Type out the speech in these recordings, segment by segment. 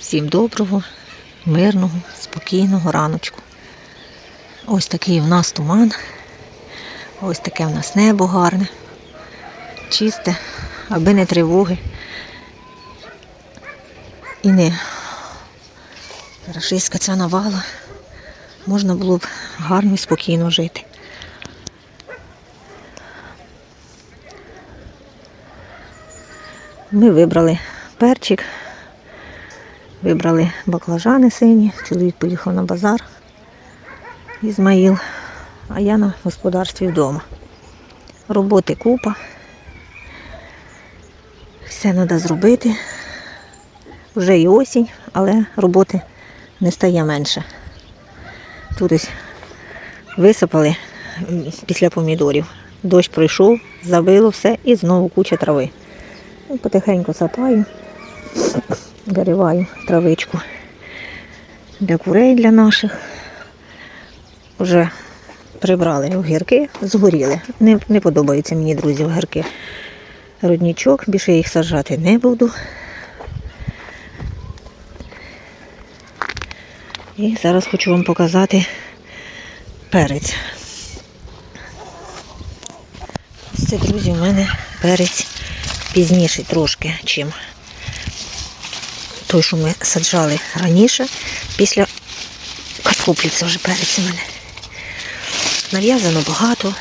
Всім доброго, мирного, спокійного раночку. Ось такий в нас туман. Ось таке в нас небо гарне, чисте, аби не тривоги. І не рашистська ця навала. Можна було б гарно і спокійно жити. Ми вибрали перчик, вибрали баклажани сині, чоловік поїхав на базар, Ізмаїл, а я на господарстві вдома. Роботи купа. Все треба зробити. Вже і осінь, але роботи не стає менше. Тут ось висипали після помідорів. Дощ пройшов, забило все і знову куча трави. Ну, Потихеньку сапаю, вириваю травичку для курей для наших. Вже прибрали огірки, згоріли. Не, не подобаються мені, друзі, огірки. Роднічок, більше їх саджати не буду. І зараз хочу вам показати перець. Ось Це, друзі, у мене перець пізніший трошки, чим той, що ми саджали раніше. Після картоплі це вже перець у мене. Нав'язано багато.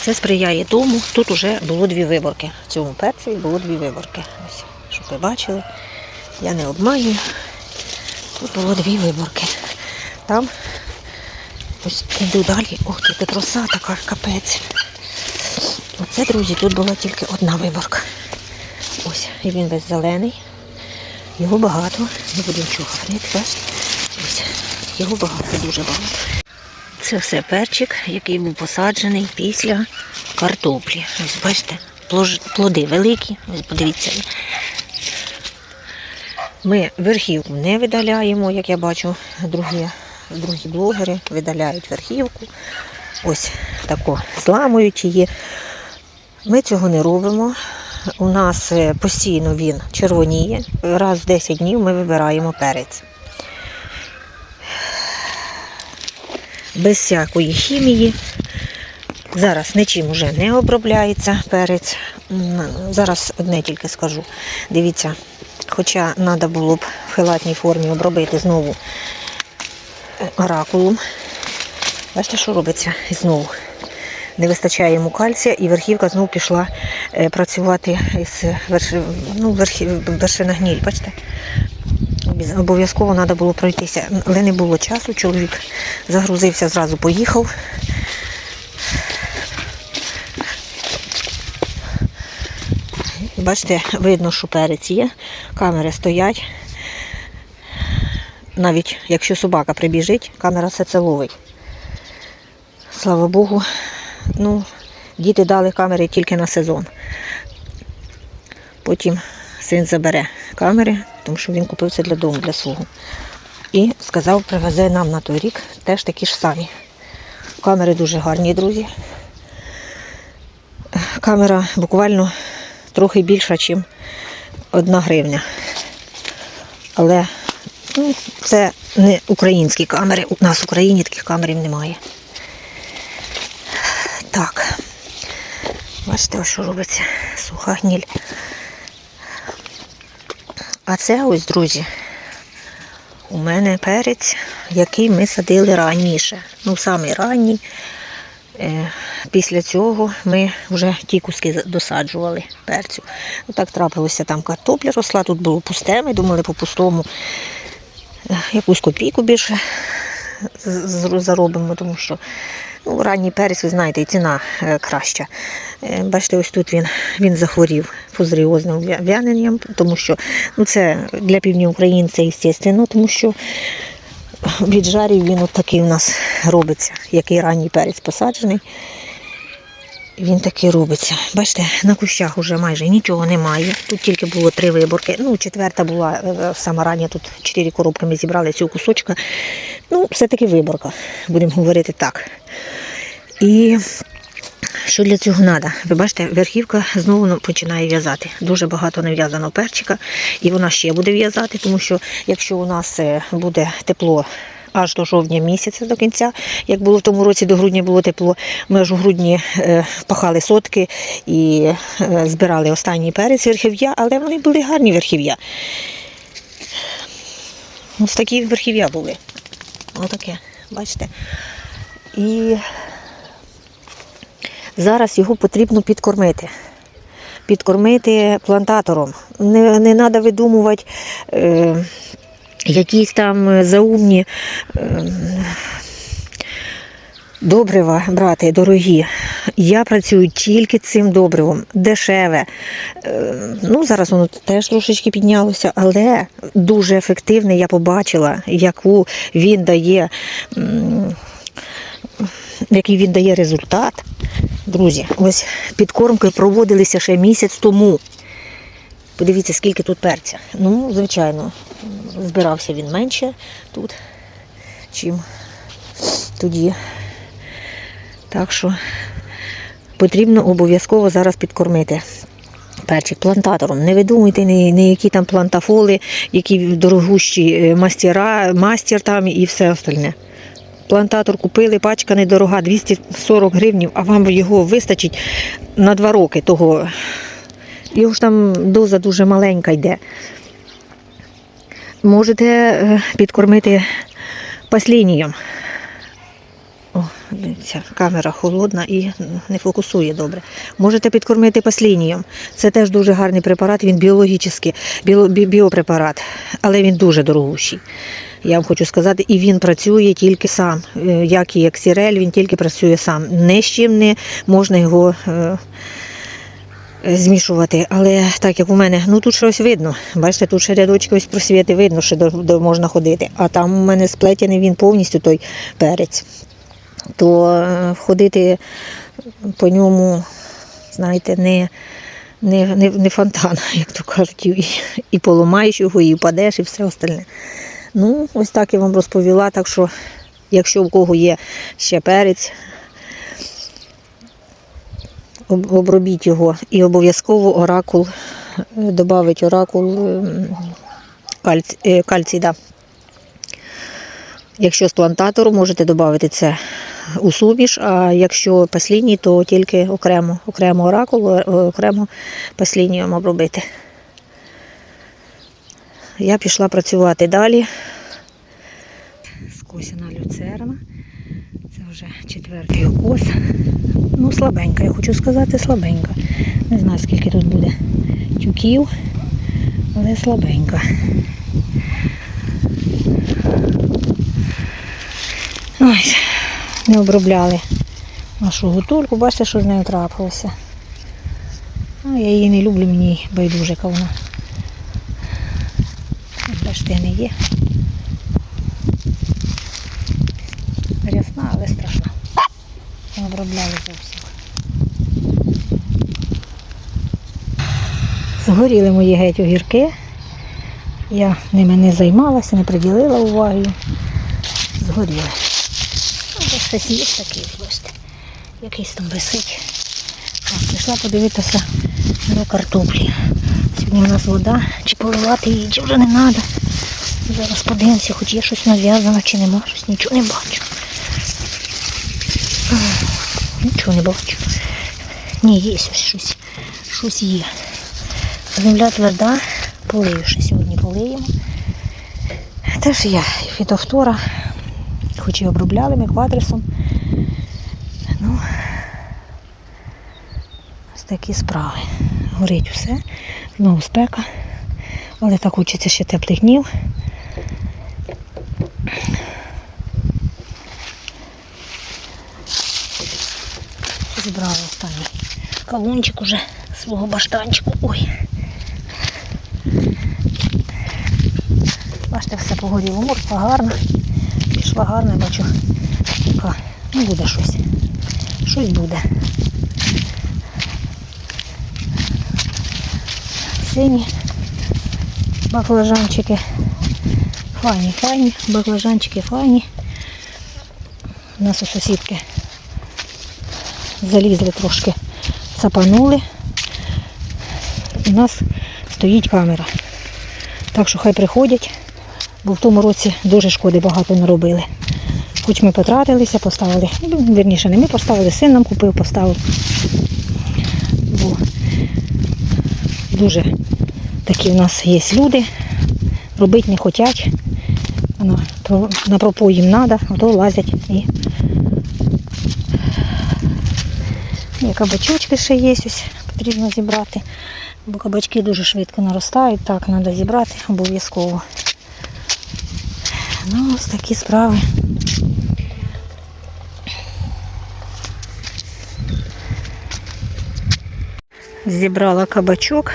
Це сприяє тому. Тут вже було дві виборки. В цьому перцеві було дві виборки. Ось, щоб ви бачили, я не обманюю. Тут було дві виборки. Там ось іду далі. Ох, тут роса така капець. Оце, друзі, тут була тільки одна виборка. Ось, і він весь зелений. Його багато. Не нічого говорити. Ось, його багато, дуже багато. Це все перчик, який був посаджений після картоплі. Ось бачите, плоди великі. Ось подивіться. Ми верхівку не видаляємо, як я бачу, другі, другі блогери видаляють верхівку. Ось тако зламують її. Ми цього не робимо. У нас е, постійно він червоніє. Раз в 10 днів ми вибираємо перець. Без всякої хімії. Зараз нічим вже не обробляється перець. Зараз одне тільки скажу. Дивіться, хоча треба було б в хилатній формі обробити знову е, оракулум. Бачите, що робиться знову. Не вистачає йому кальція, і верхівка знову пішла е, працювати із верши, ну, верхі, вершина гніль, бачите? Обов'язково треба було пройтися, але не було часу. Чоловік загрузився, зразу поїхав. Бачите, видно, що перець є, камери стоять. Навіть якщо собака прибіжить, камера все це ловить. Слава Богу, ну, діти дали камери тільки на сезон. Потім син забере камери, тому що він купив це для дому, для свого. І сказав, привезе нам на той рік теж такі ж самі. Камери дуже гарні, друзі. Камера буквально трохи більша, ніж одна гривня. Але ну, це не українські камери. У нас в Україні таких камерів немає. Так. Бачите, що робиться. Суха гніль. А це ось, друзі, у мене перець, який ми садили раніше. Ну, самий ранній. Е, Після цього ми вже ті куски досаджували перцю. Ну, так трапилося, там картопля росла, тут було пусте, ми думали по пустому е, якусь копійку більше заробимо, тому що ну, ранній перець, ви знаєте, і ціна е, краща. Е, Бачите, ось тут він, він захворів фузаріозним в'яненням, тому що ну, це для півдня України це естественно, тому що від жарів він от такий у нас робиться, який ранній перець посаджений. Він такий робиться. Бачите, на кущах вже майже нічого немає. Тут тільки було три виборки. Ну, четверта була е, сама рання, тут чотири коробки ми зібрали цього кусочка. Ну, все-таки виборка, будемо говорити так. І Що для цього треба? Ви бачите, верхівка знову починає в'язати. Дуже багато нав'язано перчика, і вона ще буде в'язати, тому що якщо у нас е, буде тепло аж до жовтня місяця до кінця, як було в тому році, до грудня було тепло, ми аж у грудні е, пахали сотки і е, збирали останній перець верхів'я, але вони були гарні верхів'я. Ось такі верхів'я були. Отаке, бачите. І зараз його потрібно підкормити. Підкормити плантатором. Не, не треба видумувати е, якісь там заумні е, добрива брати дорогі. Я працюю тільки цим добривом, дешеве. Е, Ну, зараз воно теж трошечки піднялося, але дуже ефективне я побачила, яку він дає, який він дає результат. Друзі, ось підкормки проводилися ще місяць тому. Подивіться, скільки тут перця. Ну, звичайно, збирався він менше тут, чим тоді. Так що потрібно обов'язково зараз підкормити. Перчик плантатором. Не видумуйте ні які там плантафоли, які дорогущі е, мастера, мастер там і все остальне. Плантатор купили, пачка недорога, 240 гривнів, а вам його вистачить на два роки того. Його ж там доза дуже маленька йде. Можете е, підкормити паслінієм. О, дивіться, камера холодна і не фокусує добре. Можете підкормити паслінієм. Це теж дуже гарний препарат, він біологічний, біо, бі- біопрепарат, але він дуже дорогущий. Я вам хочу сказати, і він працює тільки сам. Е, Як і ексірель, він тільки працює сам. Не з чим не можна його е, змішувати. Але так як у мене, ну тут щось видно. Бачите, тут ще рядочки ось просвіти видно, що до можна ходити. А там у мене сплетений він повністю той перець. То е, ходити по ньому, знаєте, не. Не, не, не фонтан, як то кажуть, і, і поламаєш його, і впадеш, і все остальне. Ну, ось так я вам розповіла. Так що, якщо у кого є ще перець, обробіть його і обов'язково оракул, додавить оракул ем, кальцій, е, да. Якщо з плантатору, можете додати це у суміш, а якщо пасліній, то тільки окремо, окремо оракул, е, окремо паслінієм обробити. Я пішла працювати далі. Скосяна люцерна. Це вже четвертий укос. Ну, слабенька, я хочу сказати, слабенька. Не знаю, скільки тут буде тюків, але слабенька. Ось, не обробляли нашу гутульку. Бачите, що з нею трапилося. А я її не люблю, мені байдужика вона. Бачите, не є. Рясна, але страшна. Не обробляли зовсім. Згоріли мої геть огірки. Я ними не займалася, не приділила уваги. Згоріли. Ну, щось є такий, бачите. Якийсь там висить. Так, пішла подивитися до картоплі. Сьогодні у нас вода, чи поливати її, чи вже не треба. Зараз подивимося, хоч є щось нав'язано, чи нема, щось нічого не бачу. Нічого не бачу. Ні, є ось щось. Щось є. Земля тверда, полию ще сьогодні полиємо. Теж я фітофтора, хоч і обробляли ми квадрисом. Ну, ось такі справи. Горить все, знову спека, але так хочеться ще теплих днів. Зібрали останній кавунчик уже свого баштанчику. Ой. Бачите, погоріло. Морква гарна. Пішла гарна, бачу. Така. Ну буде щось. Щось буде. Сині баклажанчики. Файні, файні, баклажанчики файні. У нас у сусідки залізли трошки, цапанули. У нас стоїть камера. Так що хай приходять, бо в тому році дуже шкоди багато наробили. Хоч ми потратилися, поставили, ну, вірніше, не ми поставили, син нам купив, поставив. Бо дуже такі в нас є люди, робити не хочуть. На, про- на пропой їм треба, а то лазять і. Є кабачочки ще є, потрібно зібрати. Бо кабачки дуже швидко наростають, так, треба зібрати обов'язково. Ну, ось такі справи. Зібрала кабачок,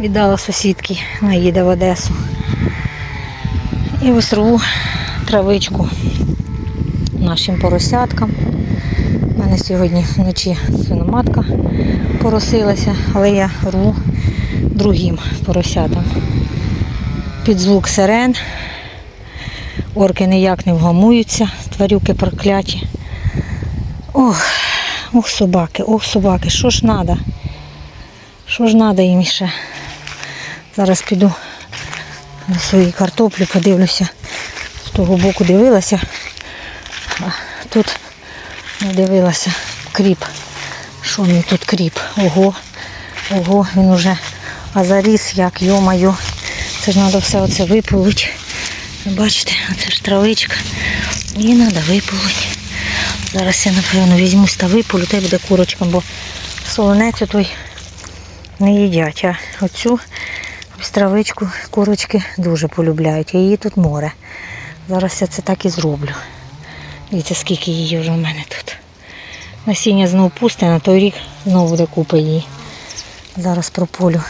віддала сусідки, вона їде в Одесу. І рву травичку нашим поросяткам. У мене сьогодні вночі свиноматка поросилася, але я рву другим поросятам. Під звук сирен. Орки ніяк не вгамуються, тварюки прокляті. Ох, ох, собаки, ох, собаки, що ж треба? Що ж треба їм ще? Зараз піду на свої картоплі, подивлюся. З того боку дивилася, а тут не дивилася кріп. Що мені тут кріп? Ого, ого, він уже а заріс як, йо-майо. Це ж треба все оце виполити. Бачите, оце ж травичка. І треба виполити. Зараз я, напевно, візьмусь та виполю, та й буде курочкам, бо солонецю той не їдять. А оцю ось травичку курочки дуже полюбляють. Її тут море. Зараз я це так і зроблю. Дивіться, скільки її вже в мене тут. Насіння знову пусте, на той рік знову буде купа її. Зараз прополю.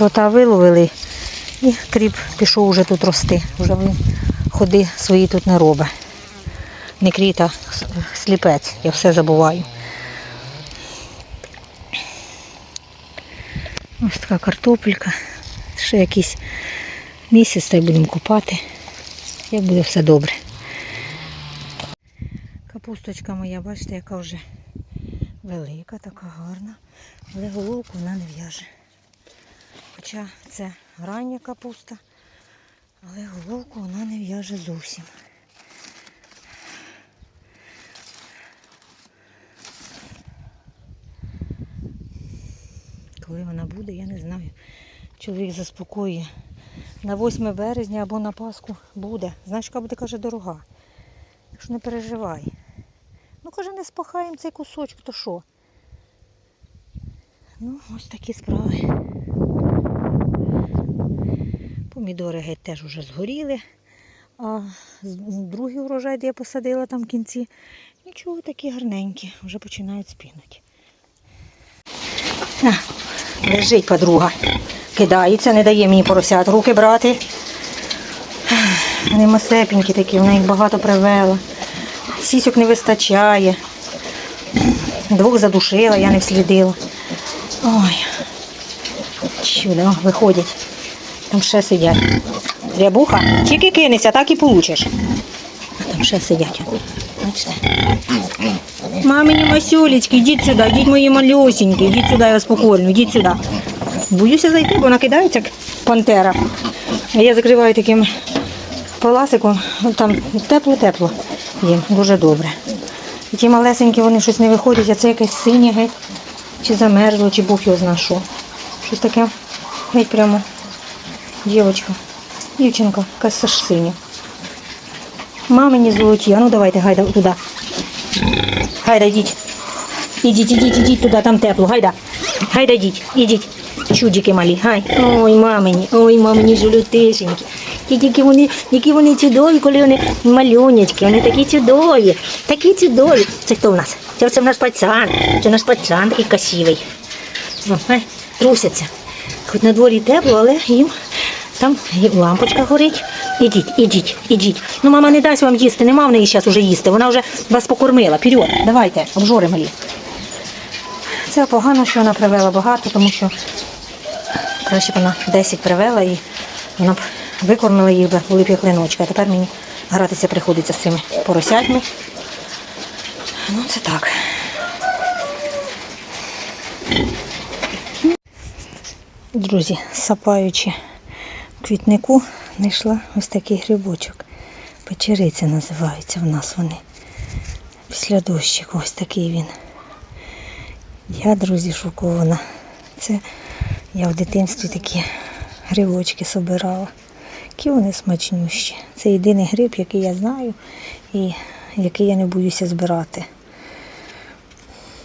Крота виловили і кріп пішов уже тут рости. Вже він ходи свої тут не робить. Не кріт, а сліпець. Я все забуваю. Ось така картопелька. Ще якийсь місяць та й будемо купати. Як буде все добре. Капусточка моя, бачите, яка вже велика, така гарна, але головку вона не в'яже. Хоча це рання капуста, але головку вона не в'яже зовсім. Коли вона буде, я не знаю. Чоловік заспокоює. На 8 березня або на Пасху буде. Знаєш, яка буде, каже, дорога. Так що не переживай. Ну, каже, не спахаємо цей кусочок, то що? Ну, ось такі справи. Помідори геть теж вже згоріли. А другий урожай, де я посадила там в кінці, нічого такі гарненькі, вже починають спінути. Лежить подруга. Кидається, не дає мені поросят руки брати. Вони масепенькі такі, вона їх багато привела. Сісюк не вистачає. Двох задушила, я не вслідила. Ой. Чудо, виходять. Там ще сидять. Рябуха, тільки кинешся, так і получиш. Там ще сидять. Бачите? Мамині масюлечки, йдіть сюди, йдіть мої малюсенькі, йдіть сюди, я вас покормлю, йдіть сюди. Боюся зайти, бо накидається як пантера. А я закриваю таким паласиком, ну, там тепло-тепло їм, дуже добре. І ті малесенькі вони щось не виходять, а це якесь синє геть, чи замерзло, чи Бог його зна що. Щось таке геть прямо. Дівочка, дівчинка, якась аж синя. Мамині золоті, а ну давайте, гайда туди. Гайда, йдіть. Ідіть, ідіть, ідіть туди, там тепло, гайда. Гайда, йдіть, ідіть. Чудики малі, гай. Ой, мамині, ой, мамині жолютишенькі. Які вони, які вони чудові, коли вони малюнячки, вони такі чудові, такі чудові. Це хто в нас? Це, це в нас пацан, це наш пацан такий красивий. Трусяться. Хоч на дворі тепло, але їм там лампочка горить. Ідіть, ідіть, ідіть. Ну, мама не дасть вам їсти, нема в неї зараз уже їсти. Вона вже вас покормила. Вперед, давайте, обжори малі. Це погано, що вона привела багато, тому що краще б вона 10 привела і вона б викормила їх, були б як линочки. А тепер мені гратися приходиться з цими поросятьми. Ну, це так. Друзі, сапаючи квітнику, знайшла ось такий грибочок. Печериця називаються в нас вони. Після дощику ось такий він. Я, друзі, шокована. Це я в дитинстві такі грибочки собирала. Які вони смачнющі. Це єдиний гриб, який я знаю і який я не боюся збирати.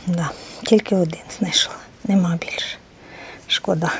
Да, тільки один знайшла. Нема більше. Шкода.